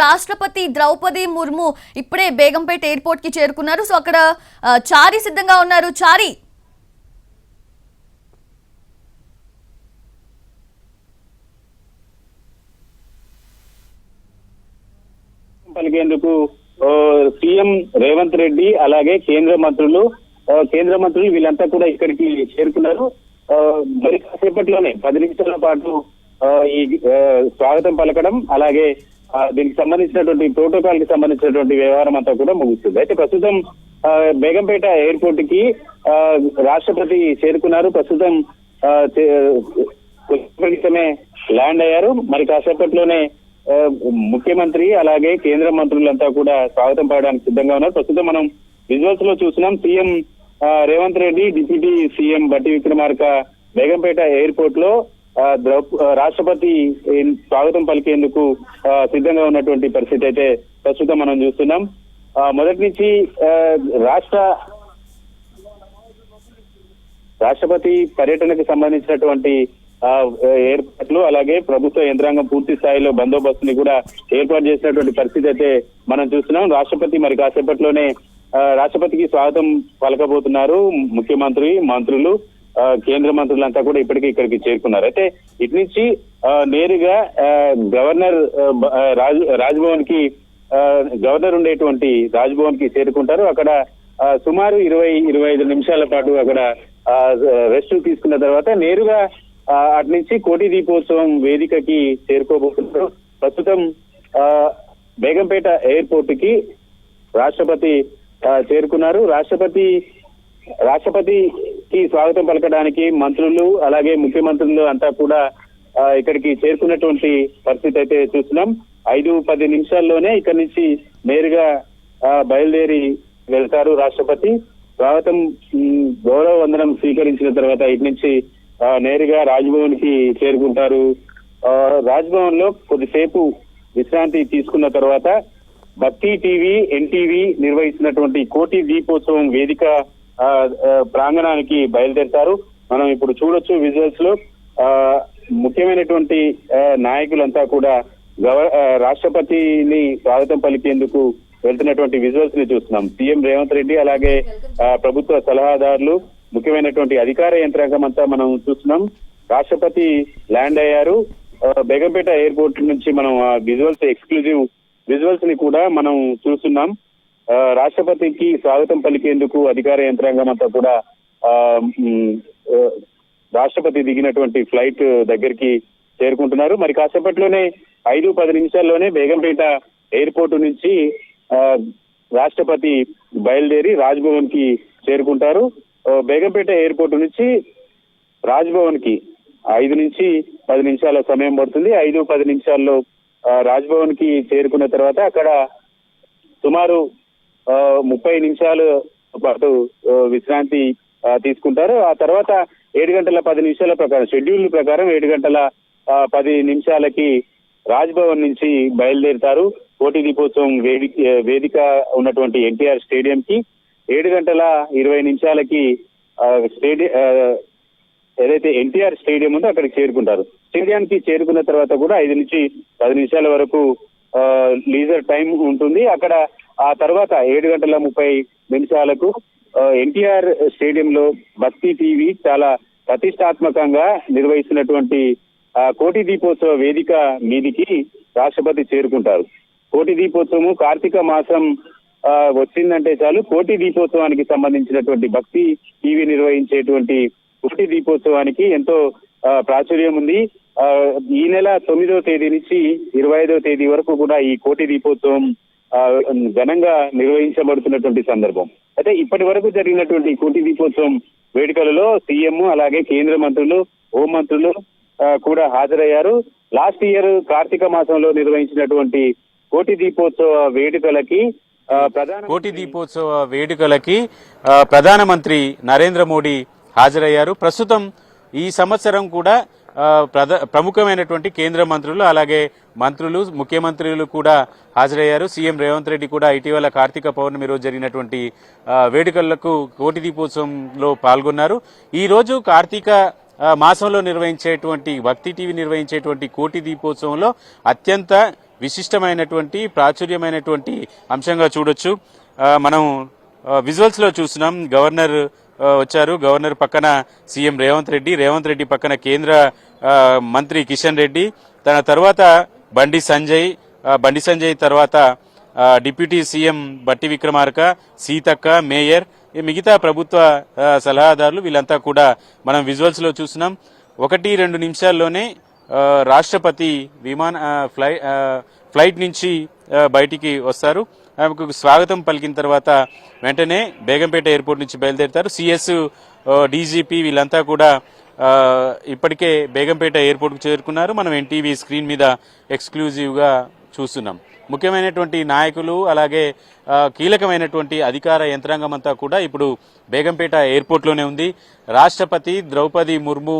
రాష్ట్రపతి ద్రౌపది ముర్ము ఇప్పుడే బేగంపేట ఎయిర్పోర్ట్కి చేరుకున్నారు. సో అక్కడ చారి సిద్ధంగా ఉన్నారు. చారి! పలికేందుకు ఆ, సీఎం రేవంత్ రెడ్డి అలాగే కేంద్ర మంత్రులు కేంద్ర మంత్రులు వీళ్ళంతా కూడా ఇక్కడికి చేరుకున్నారు. ఆ, మరి కాసేపట్లోనే పది నిమిషాల పాటు ఈ స్వాగతం పలకడం అలాగే దీనికి సంబంధించినటువంటి ప్రోటోకాల్కి సంబంధించినటువంటి వ్యవహారం అంతా కూడా ముగుస్తుంది. అయితే ప్రస్తుతం బేగంపేట ఎయిర్పోర్ట్కి రాష్ట్రపతి చేరుకున్నారు. ప్రస్తుతం ఆ, క్రితమే ల్యాండ్ అయ్యారు. మరి కాసేపట్లోనే ముఖ్యమంత్రి అలాగే కేంద్ర మంత్రులంతా కూడా స్వాగతం పడడానికి సిద్ధంగా ఉన్నారు. ప్రస్తుతం మనం విజువల్స్లో చూసినాం సీఎం ఆ, రేవంత్ రెడ్డి డిప్యూటీ సీఎం బట్టి విక్రమార్క బేగంపేట ఎయిర్పోర్ట్లో రాష్ట్రపతి స్వాగతం పలికేందుకు సిద్ధంగా ఉన్నటువంటి పరిస్థితి అయితే ప్రస్తుతం మనం చూస్తున్నాం. ఆ, మొదటి నుంచి ఆ, రాష్ట్ర రాష్ట్రపతి పర్యటనకు సంబంధించినటువంటి ఆ, ఏర్పాట్లు అలాగే ప్రభుత్వ యంత్రాంగం పూర్తి స్థాయిలో బందోబస్తుని కూడా ఏర్పాటు చేసినటువంటి పరిస్థితి అయితే మనం చూస్తున్నాం. రాష్ట్రపతి మరి కాసేపట్లోనే ఆ, రాష్ట్రపతికి స్వాగతం పలకబోతున్నారు ముఖ్యమంత్రి మంత్రులు. కేంద్ర మంత్రులంతా కూడా ఇప్పటికీ ఇక్కడికి చేరుకున్నారు. అయితే ఇటు నుంచి ఆ, నేరుగా ఆ, గవర్నర్ రాజ్ రాజ్భవన్కి గవర్నర్ ఉండేటువంటి రాజ్భవన్కి చేరుకుంటారు. అక్కడ సుమారు ఇరవై ఇరవై ఐదు నిమిషాల పాటు అక్కడ ఆ, రెస్ట్ తీసుకున్న తర్వాత నేరుగా ఆ, అటు నుంచి కోటి దీపోత్సవం వేదికకి చేరుకోబోతున్నారు. ప్రస్తుతం ఆ, బేగంపేట ఎయిర్పోర్ట్కి రాష్ట్రపతి ఆ, చేరుకున్నారు. రాష్ట్రపతి కి స్వాగతం పలకడానికి మంత్రులు అలాగే ముఖ్యమంత్రులు అంతా కూడా ఇక్కడికి చేరుకున్నటువంటి పరిస్థితి అయితే చూస్తున్నాం. ఐదు పది నిమిషాల్లోనే ఇక్కడి నుంచి నేరుగా ఆ, బయలుదేరి వెళ్తారు రాష్ట్రపతి. స్వాగతం గౌరవ వందనం స్వీకరించిన తర్వాత ఇటు నుంచి నేరుగా రాజ్భవన్కి చేరుకుంటారు. ఆ, రాజ్భవన్లో కొద్దిసేపు విశ్రాంతి తీసుకున్న తర్వాత భక్తి టీవీ ఎన్టీవీ నిర్వహిస్తున్నటువంటి కోటి దీపోత్సవం వేదిక ప్రాంగణానికి బయలుదేరుతారు. మనం ఇప్పుడు చూడొచ్చు విజువల్స్లో ఆ, ముఖ్యమైనటువంటి నాయకులంతా కూడా గవ రాష్ట్రపతిని స్వాగతం పలికేందుకు వెళ్తున్నటువంటి విజువల్స్ని చూస్తున్నాం. సీఎం రేవంత్ రెడ్డి అలాగే ప్రభుత్వ సలహాదారులు ముఖ్యమైనటువంటి అధికార యంత్రాంగం అంతా మనం చూస్తున్నాం. రాష్ట్రపతి ల్యాండ్ అయ్యారు. బేగంపేట ఎయిర్పోర్ట్ నుంచి మనం ఆ విజువల్స్ ఎక్స్క్లూజివ్ విజువల్స్ని కూడా మనం చూస్తున్నాం. రాష్ట్రపతికి స్వాగతం పలికేందుకు అధికార యంత్రాంగం అంతా కూడా ఆ, రాష్ట్రపతి దిగినటువంటి ఫ్లైట్ దగ్గరికి చేరుకుంటున్నారు. మరి కాసేపట్లోనే ఐదు పది నిమిషాల్లోనే బేగంపేట ఎయిర్పోర్ట్ నుంచి ఆ, రాష్ట్రపతి బయలుదేరి రాజ్భవన్కి చేరుకుంటారు బేగంపేట ఎయిర్పోర్ట్ నుంచి రాజ్భవన్కి ఐదు నుంచి పది నిమిషాల సమయం పడుతుంది. ఐదు పది నిమిషాల్లో రాజ్భవన్కి చేరుకున్న తర్వాత అక్కడ సుమారు ముప్పై నిమిషాలు పాటు విశ్రాంతి తీసుకుంటారు. ఆ తర్వాత ఏడు గంటల పది నిమిషాల ప్రకారం షెడ్యూల్ ప్రకారం ఏడు గంటల ఆ, పది నిమిషాలకి రాజ్భవన్ నుంచి బయలుదేరుతారు. పోటీ దీపోత్సవం వేదిక వేదిక ఉన్నటువంటి ఎన్టీఆర్ స్టేడియం కి ఏడు గంటల ఇరవై నిమిషాలకి స్టేడియం ఏదైతే ఎన్టీఆర్ స్టేడియం ఉందో అక్కడికి చేరుకుంటారు. స్టేడియానికి చేరుకున్న తర్వాత కూడా ఐదు నుంచి పది నిమిషాల వరకు ఆ, లీజర్ టైం ఉంటుంది. అక్కడ ఆ తర్వాత ఏడు గంటల ముప్పై నిమిషాలకు ఎన్టీఆర్ స్టేడియంలో భక్తి టీవీ చాలా ప్రతిష్టాత్మకంగా నిర్వహిస్తున్నటువంటి ఆ, కోటి దీపోత్సవ వేదిక మీదికి రాష్ట్రపతి చేరుకుంటారు. కోటి దీపోత్సవం కార్తీక మాసం ఆ, వచ్చిందంటే చాలు. కోటి దీపోత్సవానికి సంబంధించినటువంటి భక్తి టీవీ నిర్వహించేటువంటి కోటి దీపోత్సవానికి ఎంతో ప్రాచుర్యం ఉంది. ఆ, ఈ నెల తొమ్మిదో తేదీ నుంచి ఇరవై ఐదో తేదీ వరకు కూడా ఈ కోటి దీపోత్సవం ఘనంగా నిర్వహించబడుతున్నటువంటి సందర్భం. అయితే ఇప్పటి వరకు జరిగినటువంటి కోటి దీపోత్సవం వేడుకలలో సీఎం అలాగే కేంద్ర మంత్రులు హోం మంత్రులు ఆ, కూడా హాజరయ్యారు. లాస్ట్ ఇయర్ కార్తీక మాసంలో నిర్వహించినటువంటి కోటి దీపోత్సవ వేడుకలకి కోటి దీపోత్సవ వేడుకలకి ప్రధానమంత్రి నరేంద్ర మోడీ హాజరయ్యారు. ప్రస్తుతం ఈ సంవత్సరం కూడా ప్రముఖమైనటువంటి కేంద్ర మంత్రులు అలాగే మంత్రులు ముఖ్యమంత్రులు కూడా హాజరయ్యారు. సీఎం రేవంత్ రెడ్డి కూడా ఇటీవల కార్తీక పౌర్ణమి రోజు జరిగినటువంటి వేడుకలకు కోటి దీపోత్సవంలో పాల్గొన్నారు ఈరోజు కార్తీక మాసంలో నిర్వహించేటువంటి భక్తి టీవీ నిర్వహించేటువంటి కోటి దీపోత్సవంలో అత్యంత విశిష్టమైనటువంటి ప్రాచుర్యమైనటువంటి అంశంగా చూడొచ్చు. మనం విజువల్స్లో చూస్తున్నాం. గవర్నర్ వచ్చారు. గవర్నర్ పక్కన సీఎం రేవంత్ రెడ్డి రేవంత్ రెడ్డి పక్కన కేంద్ర మంత్రి కిషన్ రెడ్డి తన తర్వాత బండి సంజయ్ బండి సంజయ్ తర్వాత deputy CM Bhatti Vikramarka Seethakka mayor ఈ మిగతా ప్రభుత్వ సలహాదారులు వీళ్ళంతా కూడా మనం విజువల్స్లో చూసినాం ఒకటి రెండు నిమిషాల్లోనే రాష్ట్రపతి విమాన ఫ్లై ఫ్లైట్ నుంచి బయటికి వస్తారు. ఆమెకు స్వాగతం పలికిన తర్వాత వెంటనే బేగంపేట ఎయిర్పోర్ట్ నుంచి బయలుదేరుతారు. సిఎస్ డీజీపీ వీళ్ళంతా కూడా ఇప్పటికే బేగంపేట ఎయిర్పోర్ట్కు చేరుకున్నారు. మనం ఎన్టీవీ స్క్రీన్ మీద ఎక్స్క్లూజివ్గా చూస్తున్నాం. ముఖ్యమైనటువంటి నాయకులు అలాగే కీలకమైనటువంటి అధికార యంత్రాంగం అంతా కూడా ఇప్పుడు బేగంపేట ఎయిర్పోర్ట్లోనే ఉంది. రాష్ట్రపతి ద్రౌపది ముర్ము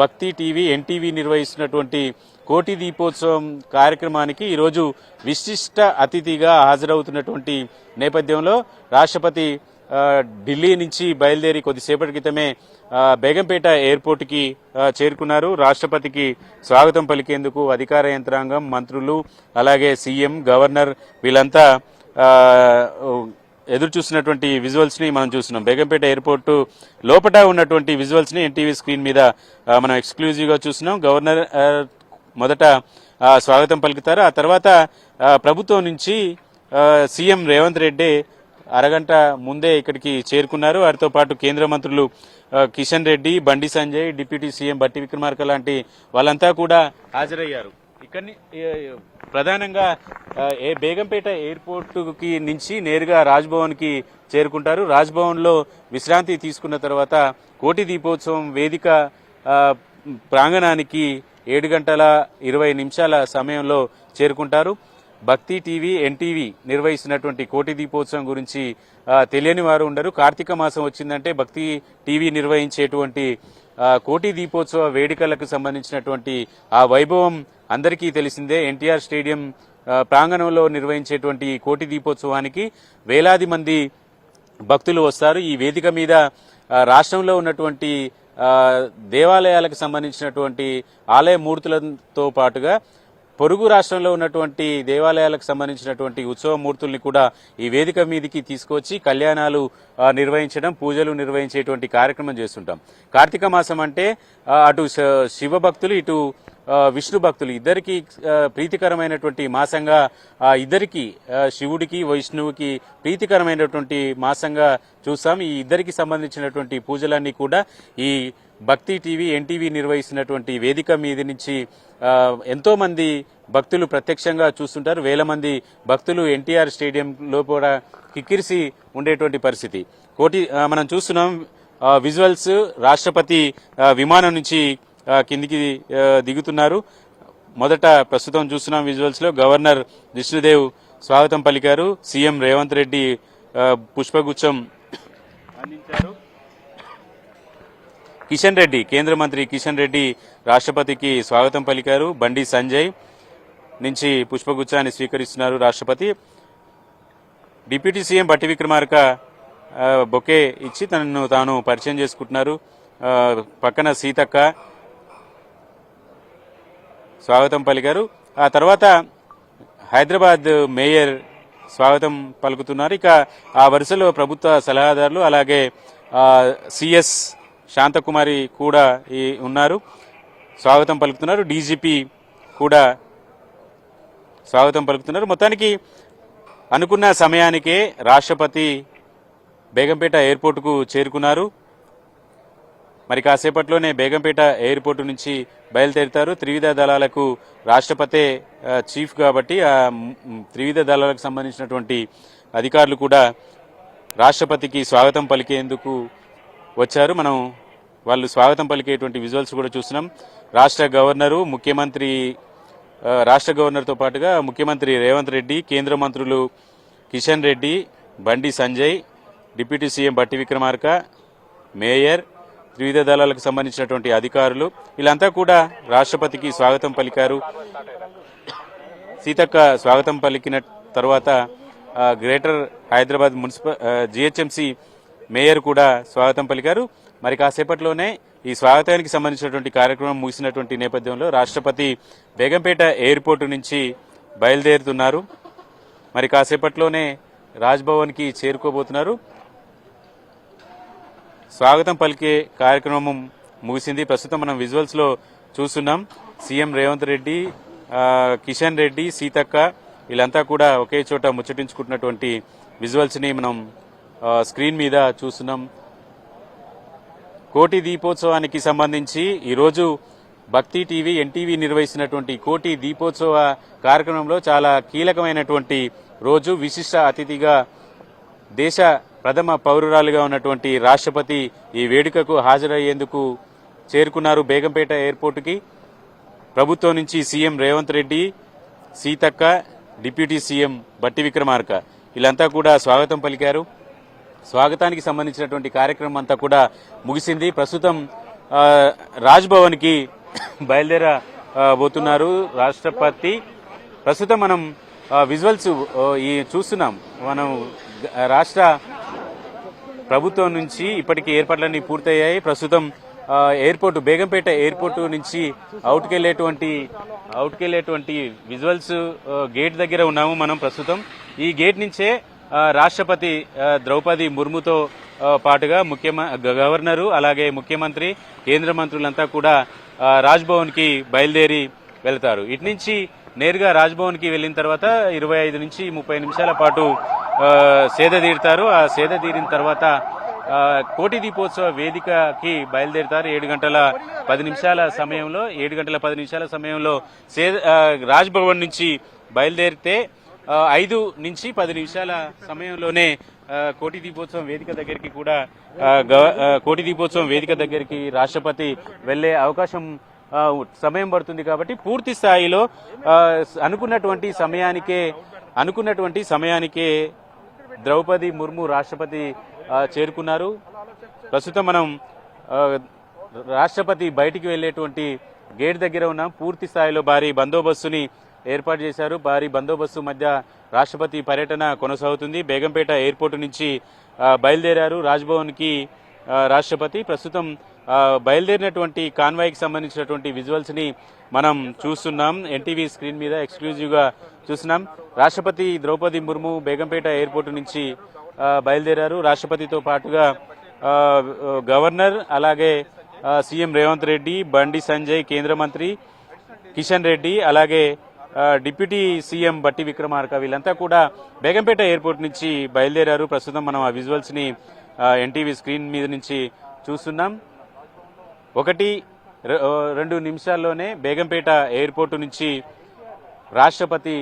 భక్తి టీవీ ఎన్టీవీ నిర్వహిస్తున్నటువంటి కోటి దీపోత్సవం కార్యక్రమానికి ఈరోజు విశిష్ట అతిథిగా హాజరవుతున్నటువంటి నేపథ్యంలో రాష్ట్రపతి ఢిల్లీ నుంచి బయలుదేరి కొద్దిసేపటి క్రితమే బేగంపేట ఎయిర్పోర్ట్కి చేరుకున్నారు. రాష్ట్రపతికి స్వాగతం పలికేందుకు అధికార యంత్రాంగం మంత్రులు అలాగే సీఎం గవర్నర్ వీళ్ళంతా ఎదురు చూసినటువంటి విజువల్స్ని మనం చూస్తున్నాం. బేగంపేట ఎయిర్పోర్ట్ లోపట ఉన్నటువంటి విజువల్స్ని ఎన్టీవీ స్క్రీన్ మీద మనం ఎక్స్క్లూజివ్గా చూస్తున్నాం. గవర్నర్ మొదట స్వాగతం పలుకుతారు. ఆ తర్వాత ప్రభుత్వం నుంచి సీఎం రేవంత్ రెడ్డి అరగంట ముందే ఇక్కడికి చేరుకున్నారు. వారితో పాటు కేంద్ర మంత్రులు కిషన్ రెడ్డి బండి సంజయ్ డిప్యూటీ సీఎం బట్టి విక్రమార్క లాంటి వాళ్ళంతా కూడా హాజరయ్యారు. ఇక్కడి ప్రధానంగా ఏ బేగంపేట ఎయిర్పోర్టుకి నుంచి నేరుగా రాజ్భవన్కి చేరుకుంటారు. రాజ్భవన్లో విశ్రాంతి తీసుకున్న తర్వాత కోటి దీపోత్సవం వేదిక ప్రాంగణానికి ఏడు గంటల ఇరవై నిమిషాల సమయంలో చేరుకుంటారు. భక్తి టీవీ ఎన్టీవీ నిర్వహిస్తున్నటువంటి కోటి దీపోత్సవం గురించి తెలియని వారు ఉండరు. కార్తీక మాసం వచ్చిందంటే భక్తి టీవీ నిర్వహించేటువంటి కోటి దీపోత్సవ వేడుకలకు సంబంధించినటువంటి ఆ వైభవం అందరికీ తెలిసిందే. ఎన్టీఆర్ స్టేడియం ప్రాంగణంలో నిర్వహించేటువంటి కోటి దీపోత్సవానికి వేలాది మంది భక్తులు వస్తారు. ఈ వేదిక మీద రాష్ట్రంలో ఉన్నటువంటి దేవాలయాలకు సంబంధించినటువంటి ఆలయ మూర్తులతో పాటుగా పొరుగు రాష్ట్రంలో ఉన్నటువంటి దేవాలయాలకు సంబంధించినటువంటి ఉత్సవ మూర్తుల్ని కూడా ఈ వేదిక మీదికి తీసుకొచ్చి కళ్యాణాలు నిర్వహించడం పూజలు నిర్వహించేటువంటి కార్యక్రమం చేస్తుంటాం. కార్తీక మాసం అంటే అటు శ- శివ భక్తులు ఇటు విష్ణు భక్తులు. ఇద్దరికి ప్రీతికరమైనటువంటి మాసంగా ఇద్దరికి శివుడికి వైష్ణువుకి ప్రీతికరమైనటువంటి మాసంగా చూసాం ఈ ఇద్దరికి సంబంధించినటువంటి పూజలన్నీ కూడా ఈ భక్తి టీవీ ఎన్టీవీ నిర్వహిస్తున్నటువంటి వేదిక మీద నుంచి ఎంతోమంది భక్తులు ప్రత్యక్షంగా చూస్తుంటారు. వేల మంది భక్తులు ఎన్టీఆర్ స్టేడియంలో కూడా కిక్కిరిసి ఉండేటువంటి పరిస్థితి. కోటి మనం చూస్తున్నాం విజువల్స్ రాష్ట్రపతి విమానం నుంచి కిందికి దిగుతున్నారు. మొదట ప్రస్తుతం చూస్తున్నాం విజువల్స్లో గవర్నర్ విష్ణుదేవ్ స్వాగతం పలికారు. సీఎం రేవంత్ రెడ్డి పుష్పగుచ్చం అందించారు. కిషన్ రెడ్డి కేంద్ర మంత్రి కిషన్ రెడ్డి రాష్ట్రపతికి స్వాగతం పలికారు. బండి సంజయ్ నుంచి పుష్పగుచ్చాన్ని స్వీకరిస్తున్నారు రాష్ట్రపతి. Deputy CM Bhatti Vikramarka bouquet ఇచ్చి తనను తాను పరిచయం చేసుకుంటున్నారు. పక్కన సీతక్క స్వాగతం పలికారు. ఆ తర్వాత హైదరాబాద్ మేయర్ స్వాగతం పలుకుతున్నారు. ఇక ఆ వరుసలో ప్రభుత్వ సలహాదారులు అలాగే సిఎస్ శాంతకుమారి కూడా ఈ ఉన్నారు. స్వాగతం పలుకుతున్నారు. డీజీపీ కూడా స్వాగతం పలుకుతున్నారు. మొత్తానికి అనుకున్న సమయానికే రాష్ట్రపతి బేగంపేట ఎయిర్పోర్టుకు చేరుకున్నారు. మరి కాసేపట్లోనే బేగంపేట ఎయిర్పోర్టు నుంచి బయలుదేరుతారు. త్రివిధ దళాలకు రాష్ట్రపతే చీఫ్ కాబట్టి ఆ త్రివిధ దళాలకు సంబంధించినటువంటి అధికారులు కూడా రాష్ట్రపతికి స్వాగతం పలికేందుకు వచ్చారు. మనం వాళ్ళు స్వాగతం పలికేటువంటి విజువల్స్ కూడా చూస్తున్నాం. రాష్ట్ర గవర్నరు ముఖ్యమంత్రి రాష్ట్ర గవర్నర్తో పాటుగా ముఖ్యమంత్రి రేవంత్ రెడ్డి కేంద్ర మంత్రులు Kishan Reddy Bandi Sanjay deputy CM Bhatti Vikramarka mayor త్రివిధ దళాలకు సంబంధించినటువంటి అధికారులు వీళ్ళంతా కూడా రాష్ట్రపతికి స్వాగతం పలికారు. సీతక్క స్వాగతం పలికిన తర్వాత greater Hyderabad municipal GHMC mayor కూడా స్వాగతం పలికారు. మరి కాసేపట్లోనే ఈ స్వాగతానికి సంబంధించినటువంటి కార్యక్రమం ముగిసినటువంటి నేపథ్యంలో రాష్ట్రపతి బేగంపేట ఎయిర్పోర్టు నుంచి బయలుదేరుతున్నారు. మరి కాసేపట్లోనే రాజ్భవన్కి చేరుకోబోతున్నారు. స్వాగతం పలికే కార్యక్రమం ముగిసింది. ప్రస్తుతం మనం విజువల్స్లో చూస్తున్నాం. సీఎం రేవంత్ రెడ్డి కిషన్ రెడ్డి సీతక్క వీళ్ళంతా కూడా ఒకే చోట ముచ్చటించుకుంటున్నటువంటి విజువల్స్ని మనం స్క్రీన్ మీద చూస్తున్నాం. కోటి దీపోత్సవానికి సంబంధించి ఈరోజు భక్తి టీవీ ఎన్టీవీ నిర్వహిస్తున్నటువంటి కోటి దీపోత్సవ కార్యక్రమంలో చాలా కీలకమైనటువంటి రోజు విశిష్ట అతిథిగా దేశ ప్రథమ పౌరురాలుగా ఉన్నటువంటి రాష్ట్రపతి ఈ వేడుకకు హాజరయ్యేందుకు చేరుకున్నారు బేగంపేట ఎయిర్పోర్టుకి. ప్రభుత్వం నుంచి CM Revanth Reddy Seethakka deputy CM Bhatti Vikramarka. వీళ్ళంతా కూడా స్వాగతం పలికారు. స్వాగతానికి సంబంధించినటువంటి కార్యక్రమం అంతా కూడా ముగిసింది. ప్రస్తుతం రాజ్భవన్కి బయలుదేరబోతున్నారు బయలుదేర పోతున్నారు రాష్ట్రపతి. ప్రస్తుతం మనం విజువల్స్ ఈ చూస్తున్నాం. మనం రాష్ట్ర ప్రభుత్వం నుంచి ఇప్పటికి ఏర్పాట్లన్నీ పూర్తయ్యాయి. ప్రస్తుతం ఎయిర్పోర్ట్ బేగంపేట ఎయిర్పోర్ట్ నుంచి అవుట్కెళ్ళేటువంటి అవుట్కెళ్ళేటువంటి విజువల్స్ గేట్ దగ్గర ఉన్నాము మనం ప్రస్తుతం. ఈ గేట్ నుంచే రాష్ట్రపతి ద్రౌపది ముర్ముతో పాటుగా ముఖ్యమ గవర్నరు అలాగే ముఖ్యమంత్రి కేంద్ర మంత్రులంతా కూడా రాజ్భవన్కి బయలుదేరి వెళ్తారు. ఇటు నుంచి నేరుగా రాజ్భవన్కి వెళ్ళిన తర్వాత ఇరవై ఐదు నుంచి ముప్పై నిమిషాల పాటు సేద తీరుతారు. ఆ సేద తీరిన తర్వాత కోటి దీపోత్సవ వేదికకి బయలుదేరుతారు. ఏడు గంటల పది నిమిషాల సమయంలో ఏడు గంటల పది నిమిషాల సమయంలో సే రాజ్భవన్ నుంచి బయలుదేరితే ఐదు నుంచి పది నిమిషాల సమయంలోనే కోటి దీపోత్సవం వేదిక దగ్గరికి కూడా గవ- కోటి దీపోత్సవం వేదిక దగ్గరికి రాష్ట్రపతి వెళ్ళే అవకాశం సమయం పడుతుంది కాబట్టి పూర్తి స్థాయిలో అనుకున్నటువంటి సమయానికే అనుకున్నటువంటి సమయానికే ద్రౌపది ముర్ము రాష్ట్రపతి చేరుకున్నారు. ప్రస్తుతం మనం రాష్ట్రపతి బయటికి వెళ్ళేటువంటి గేట్ దగ్గర ఉన్నాం. పూర్తి స్థాయిలో భారీ బందోబస్తుని ఏర్పాటు చేశారు. భారీ బందోబస్తు మధ్య రాష్ట్రపతి పర్యటన కొనసాగుతుంది. బేగంపేట ఎయిర్పోర్ట్ నుంచి బయలుదేరారు రాజ్భవన్కి రాష్ట్రపతి. ప్రస్తుతం బయలుదేరినటువంటి కాన్వాయ్కి సంబంధించినటువంటి విజువల్స్ని మనం చూస్తున్నాం. ఎన్టీవీ స్క్రీన్ మీద ఎక్స్క్లూజివ్గా చూస్తున్నాం. రాష్ట్రపతి ద్రౌపది ముర్ము బేగంపేట ఎయిర్పోర్ట్ నుంచి బయలుదేరారు. రాష్ట్రపతితో పాటుగా గవర్నర్ అలాగే సీఎం రేవంత్ రెడ్డి బండి సంజయ్ కేంద్ర మంత్రి కిషన్ రెడ్డి అలాగే డిప్యూటీ సీఎం బట్టి విక్రమార్క వీళ్ళంతా కూడా బేగంపేట ఎయిర్పోర్ట్ నుంచి బయలుదేరారు. ప్రస్తుతం మనం ఆ విజువల్స్ని ఎన్టీవీ స్క్రీన్ మీద నుంచి చూస్తున్నాం. ఒకటి రెండు నిమిషాల్లోనే బేగంపేట ఎయిర్పోర్టు నుంచి రాష్ట్రపతి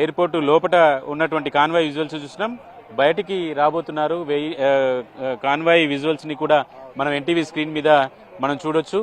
ఎయిర్పోర్టు లోపల ఉన్నటువంటి కాన్వాయ్ విజువల్స్ చూస్తున్నాం. బయటికి రాబోతున్నారు. వెయ్యి కాన్వాయ్ విజువల్స్ని కూడా మనం ఎన్టీవీ స్క్రీన్ మీద మనం చూడొచ్చు.